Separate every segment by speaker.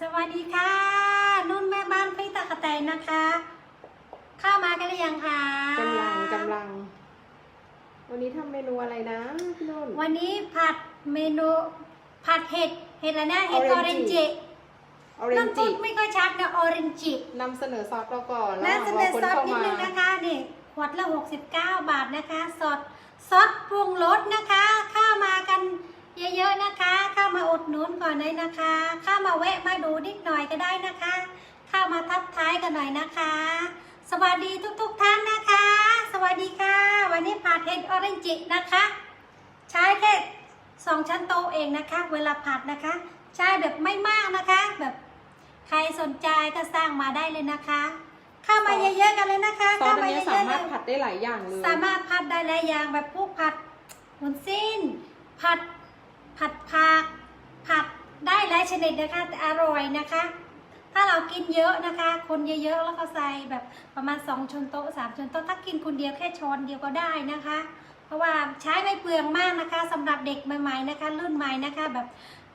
Speaker 1: สวัสดีค่ะ นุ่นแม่บ้านพี่ตะกะแตนนะคะ เข้ามากันหรือยังคะ
Speaker 2: กำลังกำลัง วันนี้ทำเมนูอะไรนะพี่นุ่น
Speaker 1: วันนี้ผัดเมนูผัดเห็ดเห็ดอะไรนะเห็ดออเรน
Speaker 2: Orange
Speaker 1: จิ
Speaker 2: ออเร
Speaker 1: นุ่
Speaker 2: น
Speaker 1: นพู
Speaker 2: จิ
Speaker 1: ดไม่ค่อยชัดนะออเรนจิ
Speaker 2: นำเสนอซอสเราก่อน
Speaker 1: น่า
Speaker 2: ระห
Speaker 1: เส
Speaker 2: ว่าง
Speaker 1: น
Speaker 2: ร
Speaker 1: อ
Speaker 2: อคน
Speaker 1: ซอส
Speaker 2: เข้า
Speaker 1: นิด
Speaker 2: มา
Speaker 1: นึงนะคะนี่ขวดละ 69 บาทนะคะซอสซอสปรุงรสนะคะ เข้ามากัน เยอะๆนะคะ เข้ามาอุดหนุนก่อนเลยนะคะ เข้ามาแวะมาดูนิดหน่อยก็ได้นะคะ เข้ามาทักทายกันหน่อยนะคะ สวัสดีทุกๆท่านนะคะ สวัสดีค่ะ วันนี้ผัดเห็ดออเรนจินะคะ ใช้แค่สองชั้นโต๊ะเองนะคะ เวลาผัดนะคะ ใช้แบบไม่มากนะคะ แบบใครสนใจก็สร้างมาได้เลยนะคะ เข้ามาเยอะๆกันเลยนะคะ
Speaker 2: ซอส
Speaker 1: เข้า
Speaker 2: อัน
Speaker 1: มา
Speaker 2: นี้
Speaker 1: เย
Speaker 2: สา
Speaker 1: อะๆ
Speaker 2: มารถ
Speaker 1: เลย
Speaker 2: ผัดได้หลายอย่างเลย
Speaker 1: สามารถผัดได้หลายอย่างแบบพวกผัดหมุนสิ้น ผัด ผัดผักผัดได้หลายชนิดนะคะแต่อร่อยนะคะ ถ้าเรากินเยอะนะคะ คนเยอะๆแล้วก็ใส่แบบประมาณ2ช้อนโต๊ะ3ช้อนโต๊ะถ้ากินคนเดียวแค่ช้อนเดียวก็ได้นะคะ เพราะว่าใช้ไม่เปลืองมากนะคะสำหรับเด็กใหม่ ๆนะคะ รุ่นใหม่นะคะ แบบ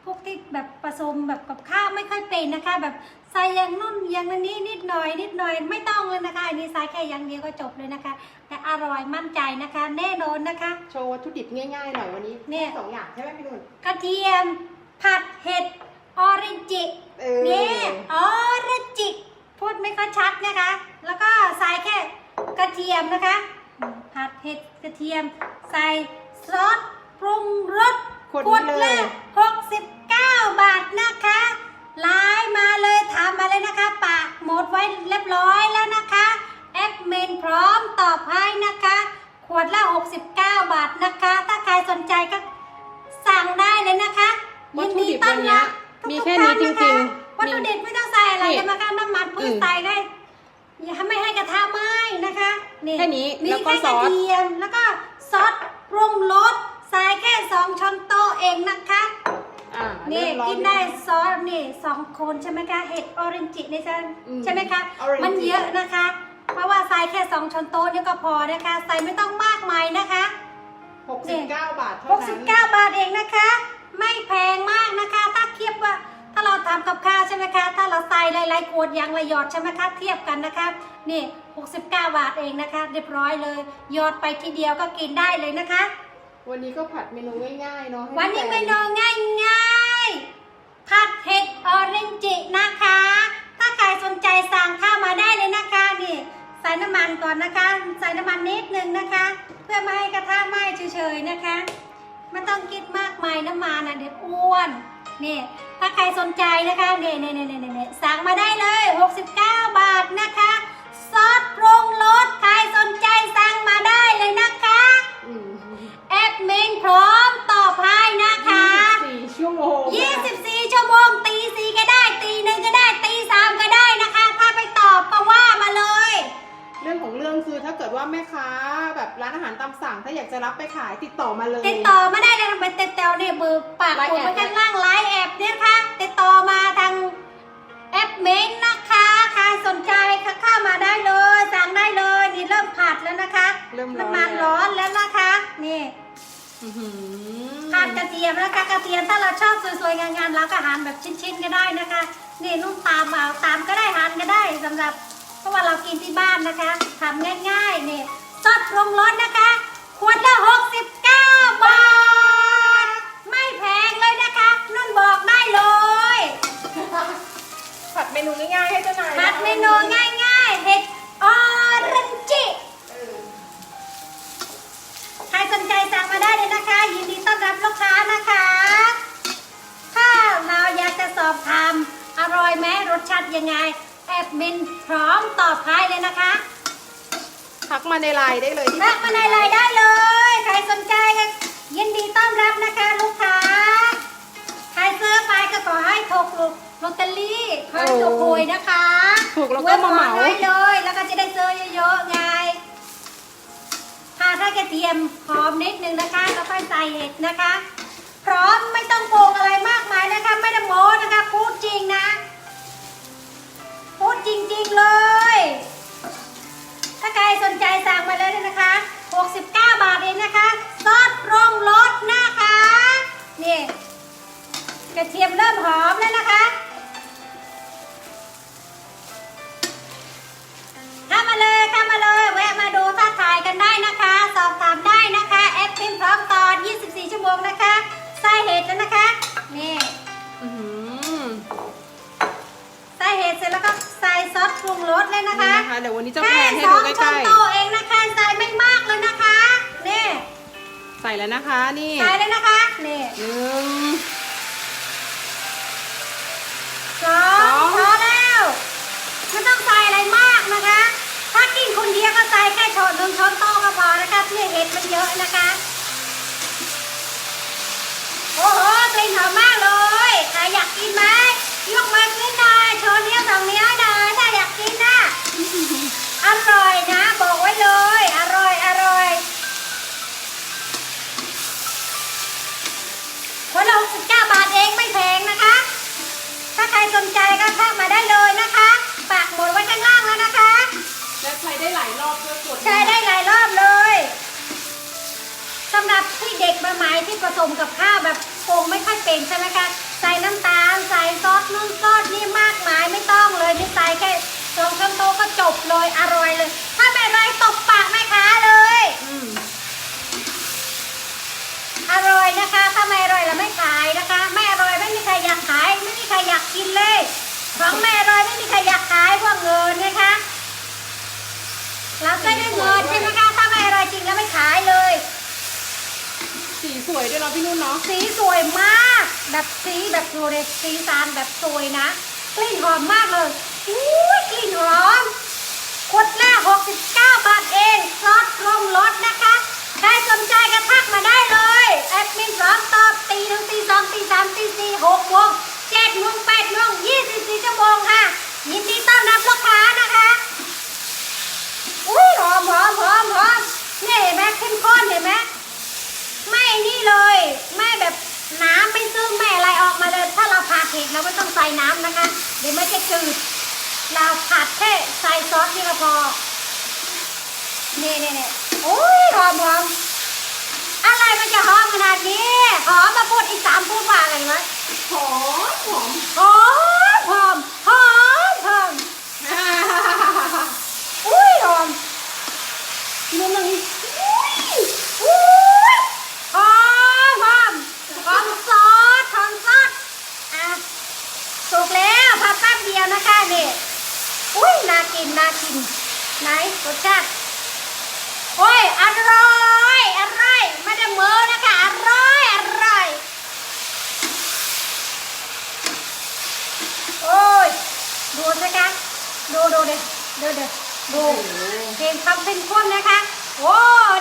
Speaker 1: พวกที่แบบผสมแบบกับข้าวไม่ค่อยเป็นนะคะ แบบใส่อย่างนุ่นอย่างนี้นิดหน่อย นิดหน่อยไม่ต้องเลยนะคะ อันนี้ใส่แค่อย่างเดียวก็จบเลยนะคะ แต่อร่อยมั่นใจนะคะ แน่นอนนะคะ
Speaker 2: โชว์วัตถุดิบง่ายๆหน่อยวันนี้
Speaker 1: เนี่ย
Speaker 2: สองอย่างใช่ไหมพี่นุ่น
Speaker 1: กระเทียม ผัดเห็ดออริจิ
Speaker 2: เออ
Speaker 1: นี่ออริจิพูดไม่ค่อยชัดนะคะ แล้วก็ใส่แค่กระเทียมนะคะ ผัดเห็ดกระเทียม ใส่ซอสปรุงรส
Speaker 2: ขวด
Speaker 1: ขวด
Speaker 2: นี้เล
Speaker 1: ละ
Speaker 2: ย
Speaker 1: 69 บาทนะคะไลน์มาเลยถามมาเลยนะคะปากหมดไว้เรียบร้อยแล้วนะคะแอดมินพร้อมตอบให้นะคะ ขวดละ 69 บาทนะคะ ถ้าใครสนใจก็สั่งได้เลยนะคะ
Speaker 2: วัตถุดิบ
Speaker 1: ต้
Speaker 2: วันเนี้ย
Speaker 1: ทุกๆ
Speaker 2: มีแค่นี้
Speaker 1: ท่า
Speaker 2: จ
Speaker 1: นะ
Speaker 2: ริ
Speaker 1: คะ
Speaker 2: ง
Speaker 1: วัตถุดิบไม่ต้องใส่อะไร
Speaker 2: นี่
Speaker 1: กันนะคะน้ำมันพื
Speaker 2: อื
Speaker 1: ช
Speaker 2: ม
Speaker 1: ใส่ได้อย่าให้ไม่ให้กระทะไหม้นะคะ
Speaker 2: แค่นี้
Speaker 1: มี
Speaker 2: แล้วก็
Speaker 1: แค่
Speaker 2: ซ
Speaker 1: ก
Speaker 2: อ
Speaker 1: ระ
Speaker 2: ส
Speaker 1: เทียมแล้วก็ซอสปรุงรสใส่แค่สองช้อนโต๊ะเองนะคะ
Speaker 2: อ่า
Speaker 1: นี่
Speaker 2: เริ่มร้อ
Speaker 1: กินได้ซอสนี่สองคนใช่ไหมคะเห็ดออเรนจินี่ใช่
Speaker 2: อืม
Speaker 1: ใช่ไหมคะ
Speaker 2: Orange
Speaker 1: มันเยอะนะคะ เพราะว่าใส่แค่สองช้อนโต๊ะนี่ก็พอนะคะใส่ไม่ต้องมากมายนะคะ
Speaker 2: หกสิบเก้าบาทเท่านั้น
Speaker 1: 69 บาทเองนะคะ ไม่แพงมากนะคะ ถ้าเทียบว่าถ้าเราทำกับข้าวใช่ไหมคะ ถ้าเราใส่หลายๆขวดอย่างละหยอดใช่ไหมคะเทียบกันนะคะนี่ 69 บาทเองนะคะ เรียบร้อยเลยหยอดไปทีเดียวก็กินได้เลยนะคะ
Speaker 2: วันนี้ก็ผัดเมนูง่ายๆเนาะให้
Speaker 1: วันนี้
Speaker 2: แฟ
Speaker 1: เมนูง่ายๆ ผัดเห็ดออเรนจินะคะ ถ้าใครสนใจสั่งเข้ามาได้เลยนะคะนี่ใส่น้ำมันก่อนนะคะ ใส่น้ำมันนิดนึงนะคะ เพื่อไม่ให้กระทะไหม้เฉยๆนะคะไม่ต้องคิดมากมายน้ำมันนะเดี๋ยวอ้วนนี่ถ้าใครสนใจนะคะเนี่ยเนี่ยเนี่ยเนี่ยเนี่ยสั่งมาได้เลย 69 บาทนะคะ ซอสปรุง ไป
Speaker 2: ขายติดต่อมาเลย
Speaker 1: ติดต่อมาได้เลยเป็นเต็วเนี่ยเบอร์ปาก
Speaker 2: ไลน์
Speaker 1: ผม
Speaker 2: แอด
Speaker 1: ไว้ข้างล่างไลน์แอปเนี่ยค่ะติดต่อมาทางแอปเมนนะคะใครสนใจก็เข้ามาได้เลยสั่งได้เลยนี่เริ่มผัดแล้วนะคะ
Speaker 2: เริ่มร้อน
Speaker 1: น้ำมันร้อนแล้วนะคะนี่
Speaker 2: อื้อหือ
Speaker 1: หั่นกระเทียมนะคะกระเทียมถ้าเราชอบสวยๆงามๆเราก็หั่นแบบชิ้นๆก็ได้นะคะ นี่นุ่มตามเอาตามก็ได้หั่นก็ได้สำหรับเพราะว่าเรากินที่บ้านนะคะทำง่ายๆนี่ซอสปรุงรสนะคะ ขวดละ69 บาท ไม่แพงเลยนะคะนุ่นบอกได้เลย
Speaker 2: ผัดเมนูง่ายๆให้เจ้านาย
Speaker 1: ผัดเมนูง่ายๆ เห็ดออเรนจิ
Speaker 2: เออ
Speaker 1: ใครสนใจสั่งมาได้เลยนะคะ ยินดีต้อนรับลูกค้านะคะ ถ้าเราอยากจะสอบถามอร่อยไหมรสชาติยังไง แอดมินพร้อมตอบให้เลยนะคะ
Speaker 2: ทักมาในไลน์ได้เลยที่
Speaker 1: ทักมาในไลน์ได้เลย ใครสนใจก็ยินดีต้อนรับนะคะลูกค้า ใครซื้อไปก็ขอให้ถูกลอตเตอรี่ขอให้ถูกหวยนะคะ
Speaker 2: ถูกแล้วก็มาเหมา
Speaker 1: ไว้เลย แล้วก็จะได้ซื้อเยอะๆไงค่ะถ้ากระเทียมหอมนิดนึงนะคะแล้วค่อยใส่เห็ดนะคะ พร้อมไม่ต้องปรุงอะไรมากมายนะคะ ไม่ได้โม้นะคะ พูดจริงนะ พูดจริงๆเลย ถ้าใครสนใจสั่งมาเลยนะคะ 69 บาทเองนะคะซอสปรุงรสนะคะนี่กระเทียมเริ่มหอมแล้วนะคะเข้ามา
Speaker 2: เล
Speaker 1: ย
Speaker 2: เข้ามาเลยแวะมาดู
Speaker 1: ท่า
Speaker 2: ถ่ายกัน
Speaker 1: ได้นะ
Speaker 2: คะ
Speaker 1: สอบถามได้นะคะแอปพิมพร้อมตอน
Speaker 2: 24 ชั่วโมงนะคะ
Speaker 1: ไส้เห็ดแล้วนะคะนี่
Speaker 2: ใส่เห็
Speaker 1: ดเสร็จแล้วก็ใส่ซอสปรุงรสเลยนะคะ ววันนี้จะแค่แพนให้สดูองใกช้อนล้โต๊ะเองนะคะใส่ไม่มากเลยนะคะนี่ๆใส่แล้วนะคะ นี่ใส่เลยนะคะนี่หนึ่ง สองพอแล้วไม่ต้องใส่อะไรมากนะคะ ถ้ากินคนเดียวก็ใส่แค่ช้อน 69 บาทเองไม่แพงนะคะ ถ้าใครสนใจก็ทักมาได้เลยนะคะปากหมดไว้ด้านล่างแล้วนะคะ
Speaker 2: และใช้ได้หลายรอบเพื่อกด
Speaker 1: ใช้ได้หลายรอบเลยสำหรับที่เด็กมาใหม่ที่ผสมกับข้าวแบบโกงไม่ค่อยเป็นใช่ไหมคะใส่น้ำตาลใส่ซอสนู่นซอสนี่มากมายไม่ต้องเลยนี่ใส่แค่สองช้อนโต๊ะก็จบเลยอร่อยเลย ไม่อร่อยเราไม่ขายนะคะ ไม่อร่อยไม่มีใครอยากขาย ไม่มีใครอยากกินเลย ของไม่อร่อยไม่มีใครอยากขายเพราะเงินนะคะเราจะได้เงินใช่ไหมคะถ้าไม่อร่อยจริงแล้วไม่ขายเลย
Speaker 2: สีสวยด้วยเนาะพี่นุ่นเนาะ
Speaker 1: สีสวยมาก แบบสีแบบดูเลยสีสานแบบสวยนะกลิ่นหอมมากเลยอุ้ยกลิ่นหอมขวดละ69บาทเองซอสปรุงรสนะคะ ใครสนใจก็ทักมาได้เลยแอดมินพร้อมตอบตีหนึ่งตีสองตีสามตีสี่หกโมงเจ็ดโมงแปดโมงยี่สิบสี่ชั่วโมงค่ะ ยินดีต้อนรับลูกค้านะคะ อุ้ยหอมหอมหอมหอมเนี่ยเห็นไหมเข้มข้นเห็นไหม ไม่นี่เลย ไม่แบบน้ำไม่ซึมไม่อะไรออกมาเลย ถ้าเราผัดเห็ดเราไม่ต้องใส่น้ำนะคะ เดี๋ยวมันจะจืด เราผัดแค่ใส่ซอสนี่ก็พอ นี่นี่นี่โอ้ยหอมหอมอะไรมันจะหอมขนาดนี้ หอมมาพูดอีกสามพูดว่าอะไรวะ
Speaker 2: หอมหอม
Speaker 1: หอมหอมหอมหอมอุ้ยหอมนี่มันอุ้ยอุ้ยหอมหอมหอมซอสหอมซอสอะสุกแล้วพักแป๊บเดียวนะคะนี่อุ้ยน่ากินน่ากิน ไหน รสชาติโอ้ย อร่อย อร่อย ไม่ได้เมือนะคะ อร่อย อร่อย โอ้ย ดูสิคะ ดูดูเด็ดูเด็ดูเห็นความเป็นข้นนะคะ โอ้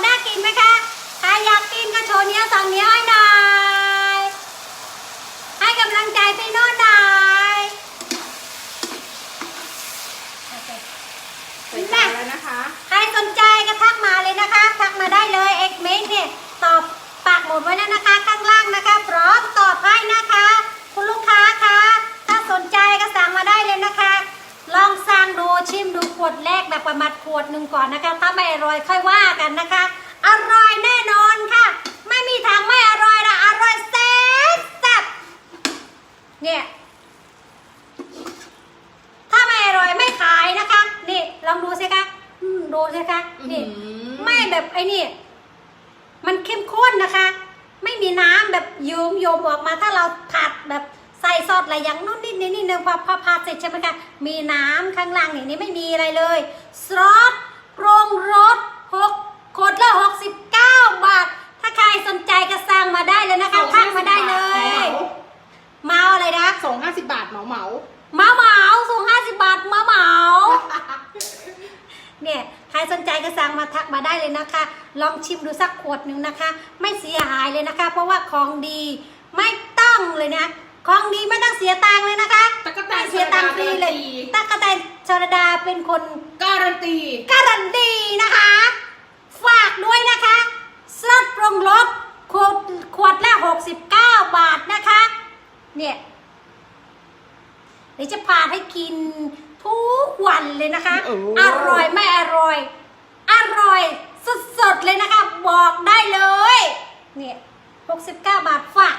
Speaker 1: น่ากินไหมคะ ใครอยากกินก็โชว์เนี้ยสองเนี้ยให้หน่อยให้กำลังใจพี่โน่นหน่อยโอเค
Speaker 2: ใส่จานแล้วนะคะ
Speaker 1: ใครสนใจก็ทักมาเลยนะคะ ทักมาได้เลยเอ็กเมนเนี่ยตอบปากหมดไว้แล้วนะคะ ข้างล่างนะคะ พร้อมตอบให้นะคะ คุณลูกค้าคะถ้าสนใจก็สั่งมาได้เลยนะคะ ลองสั่งดูชิมดูขวดแรกแบบประมาณขวดหนึ่ง ก่อนนะคะ ถ้าไม่อร่อยค่อยว่ากันนะคะ อร่อยแน่นอนค่ะ ไม่มีทางไม่อร่อยนะอร่อยแซ่บแซ่บเนี่ยถ้าไม่อร่อยไม่ขายนะคะ นี่ลองดูสิคะอืมดูสิคะนี่
Speaker 2: อื้อหือ
Speaker 1: ไม่แบบไอ้นี่ มันเข้มข้นนะคะ ไม่มีน้ำแบบโยมโยมออกมาถ้าเราผัดแบบใส่ซอสอะไรอย่างนู้นนิดนิดนิดนึงพอพอผัดเสร็จใช่ไหมคะมีน้ำข้างล่างอย่างนี้ไม่มีอะไรเลยซอสปรุงรสหกขว ดละหกสิบเก้าบาท ถ้าใครสนใจก็สั่งมาได้เลยนะคะทักมาได้เลย เมาอะไรนะ
Speaker 2: ส่งห้าสิบบาทเหมาเหมา
Speaker 1: เมาเหมาส่งห้าสิบบาทเมาเหมาเนี่ยใครสนใจก็สั่งมาทักมาได้เลยนะคะ ลองชิมดูสักขวดหนึ่งนะคะ ไม่เสียหายเลยนะคะ เพราะว่าของดีไม่ต้องเลยนะของดีไม่ต้องเสียตังค์เลยนะคะ
Speaker 2: ตะกะแต
Speaker 1: ไม่
Speaker 2: น
Speaker 1: เสียตังค์ฟรีเลยตะกะแตนชรดาเป็นคน
Speaker 2: การันตี
Speaker 1: การันตีนะคะ ฝากด้วยนะคะซอสปรุงรสขวดขวดละ 69 บาทนะคะ เนี่ยเดี๋ยวจะพาให้กินทุกวันเลยนะคะ
Speaker 2: โอ้
Speaker 1: อร่อยไม่อร่อย อร่อยสดๆเลยนะคะ บอกได้เลย เนี่ย 69 บาทฝาก